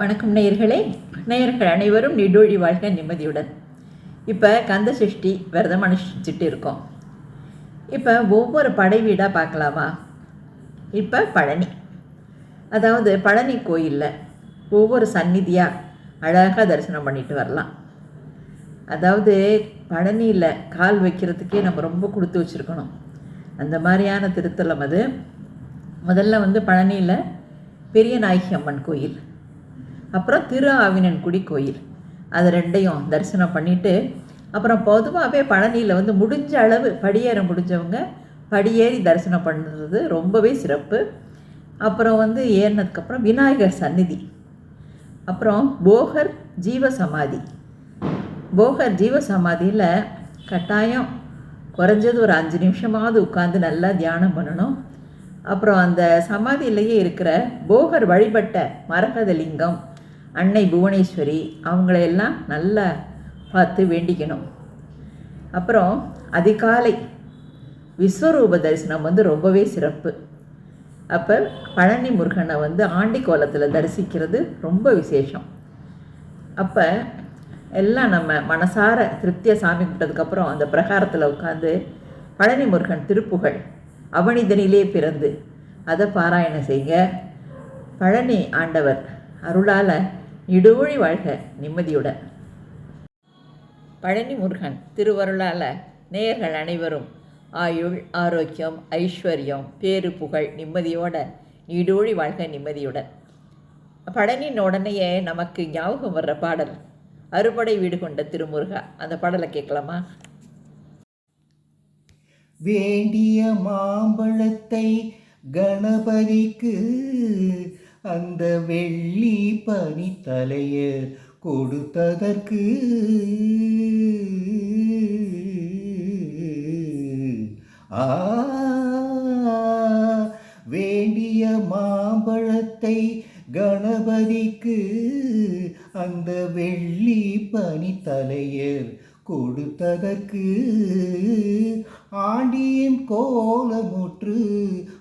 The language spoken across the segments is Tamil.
வணக்கம் நேயர்களே. நேயர்கள் அனைவரும் நிடோழி வாழ்க நிம்மதியுடன். இப்போ கந்த சஷ்டி விரதம் அனுஷ்டிச்சுட்டு இருக்கோம். இப்போ ஒவ்வொரு படை வீடாக பார்க்கலாமா? இப்போ பழனி. அதாவது பழனி கோயிலில் ஒவ்வொரு சந்நிதியாக அழகாக தரிசனம் பண்ணிட்டு வரலாம். அதாவது பழனியில் கால் வைக்கிறதுக்கே நம்ம ரொம்ப கொடுத்து வச்சுருக்கணும். அந்த மாதிரியான திருத்தலம் அது. முதல்ல வந்து பழனியில் பெரிய நாயகி அம்மன் கோயில். அப்புறம் திரு ஆவினன்குடி கோயில். அது ரெண்டையும் தரிசனம் பண்ணிவிட்டு அப்புறம் பொதுவாகவே பழனியில் வந்து முடிஞ்ச அளவு படியேற முடிஞ்சவங்க படியேறி தரிசனம் பண்ணுறது ரொம்பவே சிறப்பு. அப்புறம் வந்து ஏறினதுக்கப்புறம் விநாயகர் சந்நிதி. அப்புறம் போகர் ஜீவ சமாதி போகர் ஜீவ சமாதியில் கட்டாயம் குறைஞ்சது ஒரு அஞ்சு நிமிஷமாவது உட்காந்து நல்லா தியானம் பண்ணணும். அப்புறம் அந்த சமாதியிலேயே இருக்கிற போகர் வழிபட்ட மரகத லிங்கம் அன்னை புவனேஸ்வரி அவங்களையெல்லாம் நல்லா பார்த்து வேண்டிக்கணும். அப்புறம் அதிகாலை விஸ்வரூப தரிசனம் வந்து ரொம்பவே சிறப்பு. அப்போ பழனி முருகனை வந்து ஆண்டி கோலத்தில் தரிசிக்கிறது ரொம்ப விசேஷம். அப்போ எல்லாம் நம்ம மனசார திருப்தியாக சாமி கும்பிட்டதுக்கப்புறம் அந்த பிரகாரத்தில் உட்காந்து பழனி முருகன் திருப்புகழ் அவனிதனிலே பிறந்து அதை பாராயணம் செய்ய பழனி ஆண்டவர் அருளால் இடுவழி வாழ்க நிம்மதியுடன் பழனி முருகன் திருவருளால் நேயர்கள் அனைவரும் ஆயுள் ஆரோக்கியம் ஐஸ்வர்யம் பேரு புகழ் நிம்மதியோட நீடூழி வாழ்க நிம்மதியுடன் பழனின் உடனேயே நமக்கு ஞாபகம் வர்ற பாடல் அறுபடை வீடு கொண்ட திருமுருகா. அந்த பாடலை கேட்கலாமா? வேண்டிய மாம்பழத்தை கணபதிக்கு அந்த வெள்ளி பனித்தலைய கொடுத்ததற்கு ஆ வேண்டிய மாம்பழத்தை கணபதிக்கு அந்த வெள்ளி பனித்தலையர் கொடுத்ததற்கு ஆண்டியின் கோலமுற்று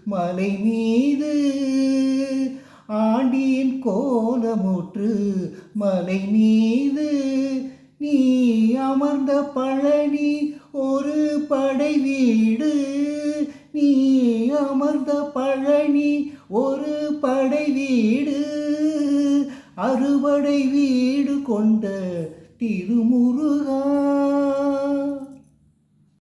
மலை மீது கோலமுற்று மலை மீது நீ அமர்ந்த பழனி ஒரு படை வீடு. நீ அமர்ந்த பழனி ஒரு படை வீடு. அறுபடை வீடு கொண்ட திருமுருகா.